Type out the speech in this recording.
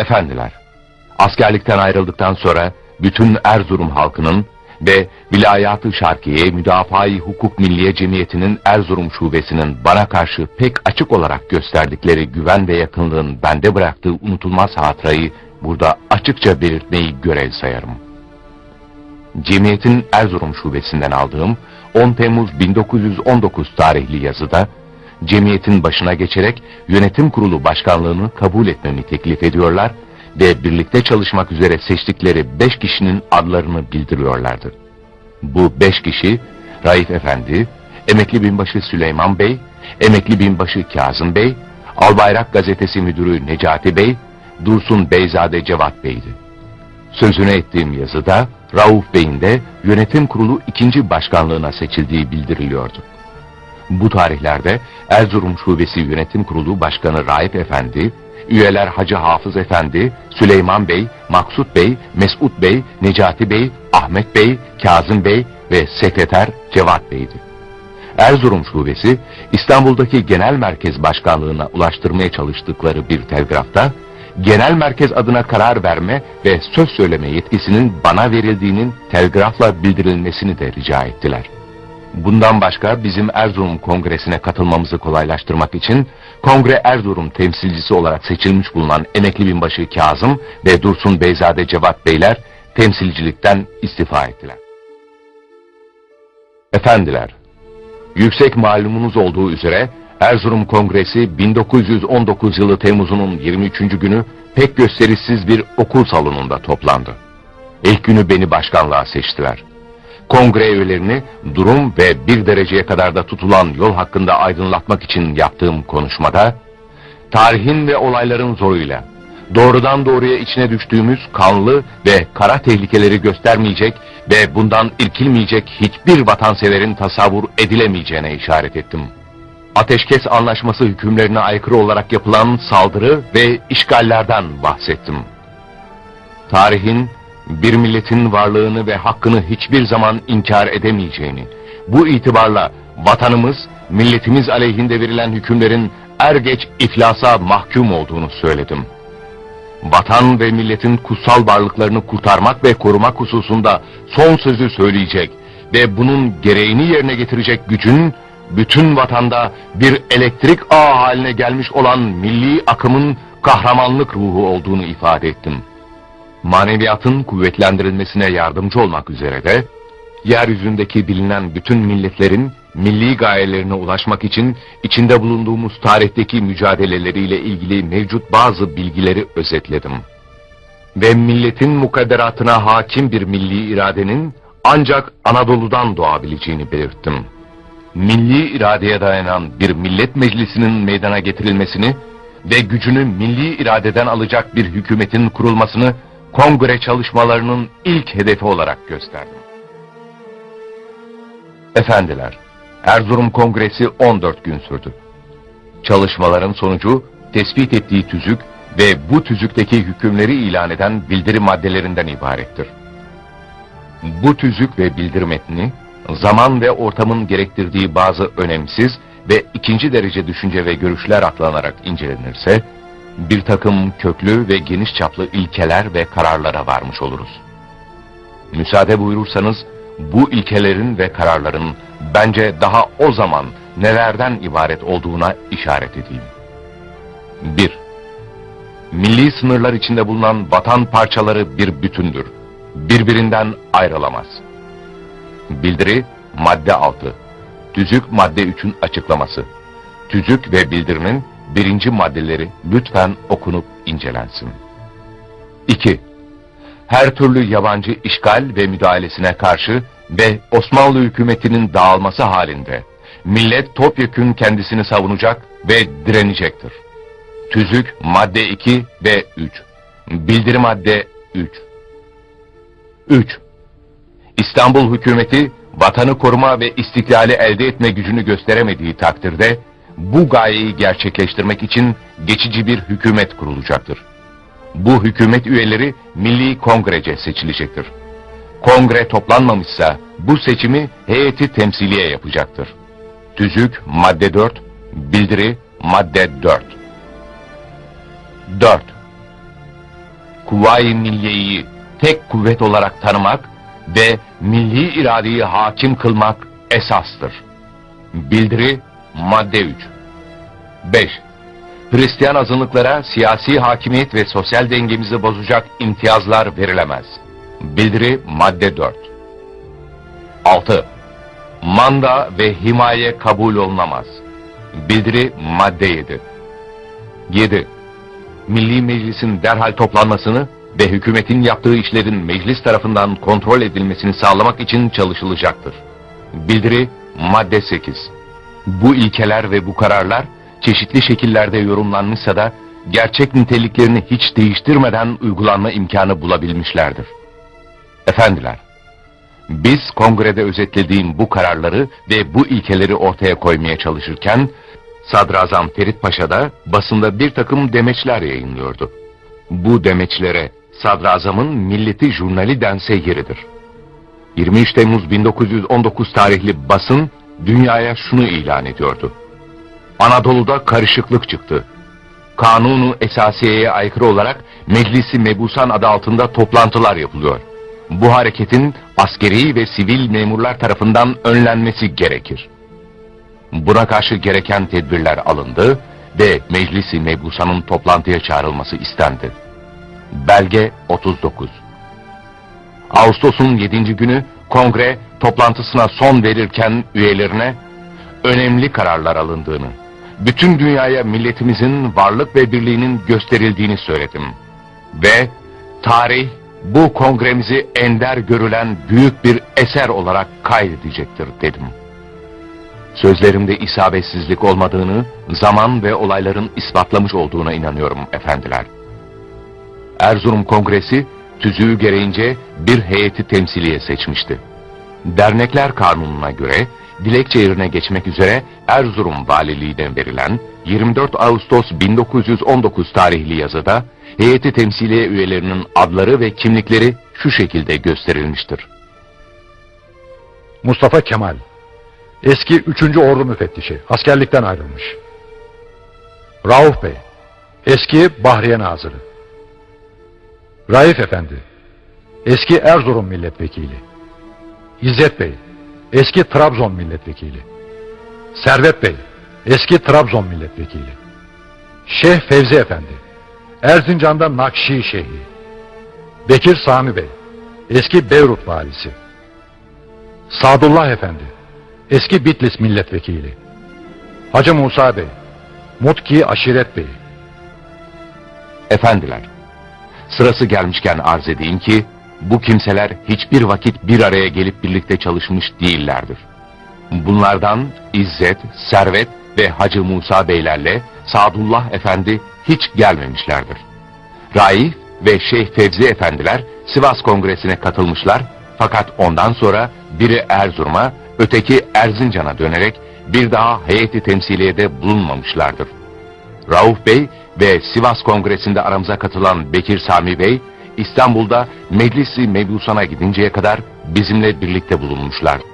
Efendiler, askerlikten ayrıldıktan sonra bütün Erzurum halkının ve Vilayat-ı Şarkiye Müdafaa-i Hukuk Milliye Cemiyeti'nin Erzurum şubesinin bana karşı pek açık olarak gösterdikleri güven ve yakınlığın bende bıraktığı unutulmaz hatırayı burada açıkça belirtmeyi görev sayarım. Cemiyetin Erzurum şubesinden aldığım 10 Temmuz 1919 tarihli yazıda cemiyetin başına geçerek yönetim kurulu başkanlığını kabul etmemi teklif ediyorlar ve birlikte çalışmak üzere seçtikleri 5 kişinin adlarını bildiriyorlardı. Bu 5 kişi Raif Efendi, Emekli Binbaşı Süleyman Bey, Emekli Binbaşı Kazım Bey, Albayrak Gazetesi Müdürü Necati Bey, Dursun Beyzade Cevat Bey'di. Sözüne ettiğim yazıda Rauf Bey'in de yönetim kurulu ikinci başkanlığına seçildiği bildiriliyordu. Bu tarihlerde Erzurum Şubesi Yönetim Kurulu Başkanı Raip Efendi, üyeler Hacı Hafız Efendi, Süleyman Bey, Maksut Bey, Mesut Bey, Necati Bey, Ahmet Bey, Kazım Bey ve sekreter Cevat Bey'di. Erzurum Şubesi, İstanbul'daki Genel Merkez Başkanlığı'na ulaştırmaya çalıştıkları bir telgrafta, genel merkez adına karar verme ve söz söyleme yetkisinin bana verildiğinin telgrafla bildirilmesini de rica ettiler. Bundan başka bizim Erzurum Kongresi'ne katılmamızı kolaylaştırmak için Kongre Erzurum temsilcisi olarak seçilmiş bulunan emekli binbaşı Kazım ve Dursun Beyzade Cevat Beyler temsilcilikten istifa ettiler. Efendiler, yüksek malumunuz olduğu üzere Erzurum Kongresi 1919 yılı Temmuz'unun 23. günü pek gösterişsiz bir okul salonunda toplandı. İlk günü beni başkanlığa seçtiler. Kongre üyelerini durum ve bir dereceye kadar da tutulan yol hakkında aydınlatmak için yaptığım konuşmada, tarihin ve olayların zoruyla, doğrudan doğruya içine düştüğümüz kanlı ve kara tehlikeleri göstermeyecek ve bundan irkilmeyecek hiçbir vatanseverin tasavvur edilemeyeceğine işaret ettim. Ateşkes anlaşması hükümlerine aykırı olarak yapılan saldırı ve işgallerden bahsettim. Tarihin bir milletin varlığını ve hakkını hiçbir zaman inkar edemeyeceğini, bu itibarla vatanımız, milletimiz aleyhinde verilen hükümlerin er geç iflasa mahkum olduğunu söyledim. Vatan ve milletin kutsal varlıklarını kurtarmak ve korumak hususunda son sözü söyleyecek ve bunun gereğini yerine getirecek gücün bütün vatanda bir elektrik ağı haline gelmiş olan milli akımın kahramanlık ruhu olduğunu ifade ettim maneviyatın kuvvetlendirilmesine yardımcı olmak üzere de, yeryüzündeki bilinen bütün milletlerin milli gayelerine ulaşmak için içinde bulunduğumuz tarihteki mücadeleleriyle ilgili mevcut bazı bilgileri özetledim. Ve milletin mukadderatına hakim bir milli iradenin ancak Anadolu'dan doğabileceğini belirttim. Milli iradeye dayanan bir millet meclisinin meydana getirilmesini ve gücünü milli iradeden alacak bir hükümetin kurulmasını kongre çalışmalarının ilk hedefi olarak gösterdim. Efendiler, Erzurum Kongresi 14 gün sürdü. Çalışmaların sonucu tespit ettiği tüzük ve bu tüzükteki hükümleri ilan eden bildiri maddelerinden ibarettir. Bu tüzük ve bildirim metni, zaman ve ortamın gerektirdiği bazı önemsiz ve ikinci derece düşünce ve görüşler atlanarak incelenirse, bir takım köklü ve geniş çaplı ilkeler ve kararlara varmış oluruz. Müsaade buyurursanız bu ilkelerin ve kararların bence daha o zaman nelerden ibaret olduğuna işaret edeyim. 1. Milli sınırlar içinde bulunan vatan parçaları bir bütündür. Birbirinden ayrılamaz. Bildiri madde 6. Tüzük madde 3'ün açıklaması. Tüzük ve bildirimin birinci maddeleri lütfen okunup incelensin. 2. Her türlü yabancı işgal ve müdahalesine karşı ve Osmanlı hükümetinin dağılması halinde millet topyekün kendisini savunacak ve direnecektir. Tüzük madde 2 ve 3. Bildiri madde 3. 3. İstanbul hükümeti vatanı koruma ve istiklali elde etme gücünü gösteremediği takdirde bu gayeyi gerçekleştirmek için geçici bir hükümet kurulacaktır. Bu hükümet üyeleri Milli Kongrece seçilecektir. Kongre toplanmamışsa bu seçimi heyeti temsiliye yapacaktır. Tüzük madde 4, bildiri madde 4. 4. Kuvayi Milliye'yi tek kuvvet olarak tanımak ve milli iradeyi hakim kılmak esastır. Bildiri madde 3 5. Hristiyan azınlıklara siyasi hakimiyet ve sosyal dengemizi bozacak imtiyazlar verilemez. Bildiri madde 4 6. Manda ve himaye kabul olunamaz. Bildiri madde 7 7. Milli Meclis'in derhal toplanmasını ve hükümetin yaptığı işlerin meclis tarafından kontrol edilmesini sağlamak için çalışılacaktır. Bildiri madde 8. Bu ilkeler ve bu kararlar çeşitli şekillerde yorumlanmışsa da gerçek niteliklerini hiç değiştirmeden uygulanma imkanı bulabilmişlerdir. Efendiler, biz kongrede özetlediğim bu kararları ve bu ilkeleri ortaya koymaya çalışırken Sadrazam Ferit Paşa da basında bir takım demeçler yayınlıyordu. Bu demeçlere Sadrazam'ın Milleti Jurnali dense yeridir. 23 Temmuz 1919 tarihli basın dünyaya şunu ilan ediyordu. Anadolu'da karışıklık çıktı. Kanunu esasiyeye aykırı olarak Meclisi Mebusan adı altında toplantılar yapılıyor. Bu hareketin askeri ve sivil memurlar tarafından önlenmesi gerekir. Buna karşı gereken tedbirler alındı ve Meclisi Mebusan'ın toplantıya çağrılması istendi. Belge 39 Ağustos'un 7. günü kongre toplantısına son verirken üyelerine önemli kararlar alındığını, bütün dünyaya milletimizin varlık ve birliğinin gösterildiğini söyledim. Ve tarih bu kongremizi ender görülen büyük bir eser olarak kaydedecektir dedim. Sözlerimde isabetsizlik olmadığını, zaman ve olayların ispatlamış olduğuna inanıyorum efendiler. Erzurum Kongresi tüzüğü gereğince bir heyeti temsiliye seçmişti. Dernekler Kanunu'na göre dilekçe yerine geçmek üzere Erzurum Valiliği'ne verilen 24 Ağustos 1919 tarihli yazıda heyeti temsiliye üyelerinin adları ve kimlikleri şu şekilde gösterilmiştir. Mustafa Kemal Eski 3. Ordu Müfettişi Askerlikten ayrılmış Rauf Bey Eski Bahriye Nazırı Raif Efendi Eski Erzurum Milletvekili İzzet Bey Eski Trabzon Milletvekili. Servet Bey Eski Trabzon Milletvekili. Şeyh Fevzi Efendi Erzincan'da Nakşi Şeyhi. Bekir Sami Bey Eski Beyrut Valisi. Sadullah Efendi Eski Bitlis Milletvekili. Hacı Musa Bey Mutki Aşiret Bey. Efendiler, sırası gelmişken arz edeyim ki, bu kimseler hiçbir vakit bir araya gelip birlikte çalışmış değillerdir. Bunlardan İzzet, Servet ve Hacı Musa Beylerle Sadullah Efendi hiç gelmemişlerdir. Raif ve Şeyh Fevzi Efendiler Sivas Kongresi'ne katılmışlar fakat ondan sonra biri Erzurum'a, öteki Erzincan'a dönerek bir daha heyeti temsiliyede bulunmamışlardır. Rauf Bey ve Sivas Kongresi'nde aramıza katılan Bekir Sami Bey, İstanbul'da Meclisi Mebusan'a gidinceye kadar bizimle birlikte bulunmuşlar.